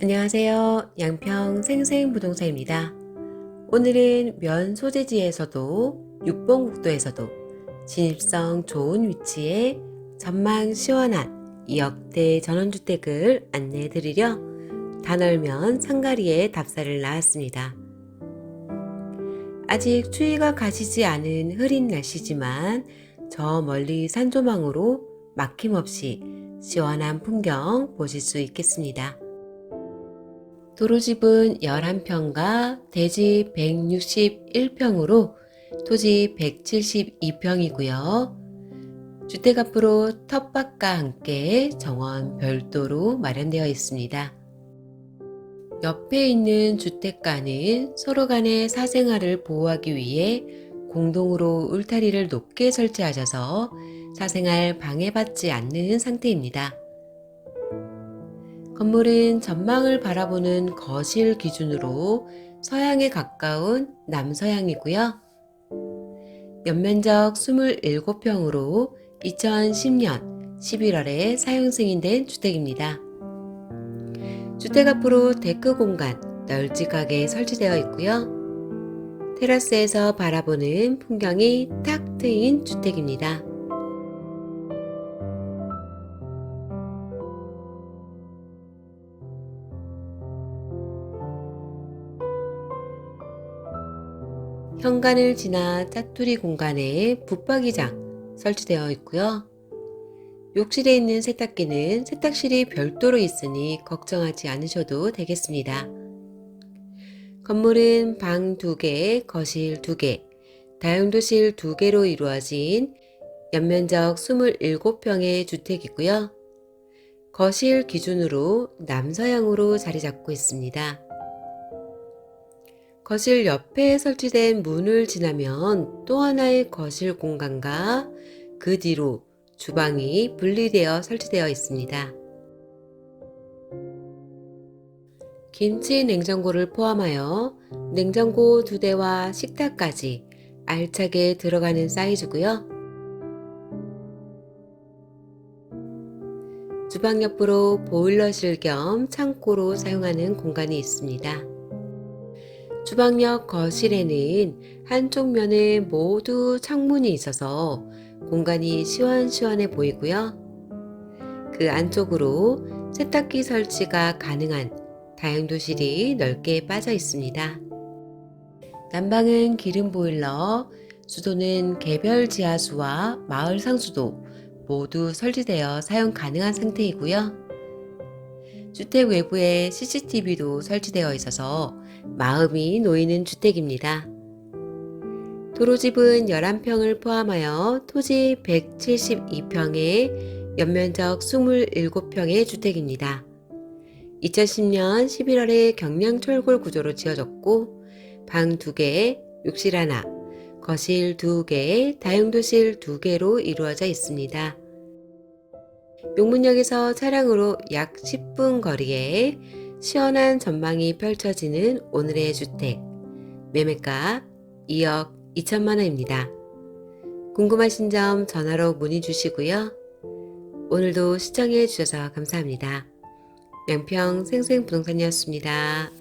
안녕하세요. 양평 생생부동산입니다. 오늘은 면 소재지에서도 육봉국도에서도 진입성 좋은 위치에 전망 시원한 2억대 전원주택을 안내해 드리려 단월면 상가리에 답사를 나왔습니다. 아직 추위가 가시지 않은 흐린 날씨지만 저 멀리 산조망으로 막힘없이 시원한 풍경 보실 수 있겠습니다. 도로집은 11평과 대지 161평으로 토지 172평이고요. 주택 앞으로 텃밭과 함께 정원 별도로 마련되어 있습니다. 옆에 있는 주택가는 서로 간의 사생활을 보호하기 위해 공동으로 울타리를 높게 설치하셔서 사생활 방해받지 않는 상태입니다. 건물은 전망을 바라보는 거실 기준으로 서양에 가까운 남서양이고요. 연면적 27평으로 2010년 11월에 사용 승인된 주택입니다. 주택 앞으로 데크 공간 널찍하게 설치되어 있고요. 테라스에서 바라보는 풍경이 탁 트인 주택입니다. 현관을 지나 짜투리 공간에 붙박이장 설치되어 있고요. 욕실에 있는 세탁기는 세탁실이 별도로 있으니 걱정하지 않으셔도 되겠습니다. 건물은 방 2개, 거실 2개, 다용도실 2개로 이루어진 연면적 27평의 주택이고요. 거실 기준으로 남서향으로 자리 잡고 있습니다. 거실 옆에 설치된 문을 지나면 또 하나의 거실 공간과 그 뒤로 주방이 분리되어 설치되어 있습니다. 김치 냉장고를 포함하여 냉장고 두 대와 식탁까지 알차게 들어가는 사이즈고요. 주방 옆으로 보일러실 겸 창고로 사용하는 공간이 있습니다. 주방역 거실에는 한쪽 면에 모두 창문이 있어서 공간이 시원시원해 보이고요. 그 안쪽으로 세탁기 설치가 가능한 다용도실이 넓게 빠져 있습니다. 난방은 기름 보일러, 수도는 개별 지하수와 마을 상수도 모두 설치되어 사용 가능한 상태이고요. 주택 외부에 CCTV도 설치되어 있어서 마음이 놓이는 주택입니다. 도로집은 11평을 포함하여 토지 172평에 연면적 27평의 주택입니다. 2010년 11월에 경량 철골 구조로 지어졌고 방 2개, 욕실 하나, 거실 2개, 다용도실 2개로 이루어져 있습니다. 용문역에서 차량으로 약 10분 거리에 시원한 전망이 펼쳐지는 오늘의 주택. 매매가 2억 2천만 원입니다. 궁금하신 점 전화로 문의 주시고요. 오늘도 시청해 주셔서 감사합니다. 양평 생생부동산이었습니다.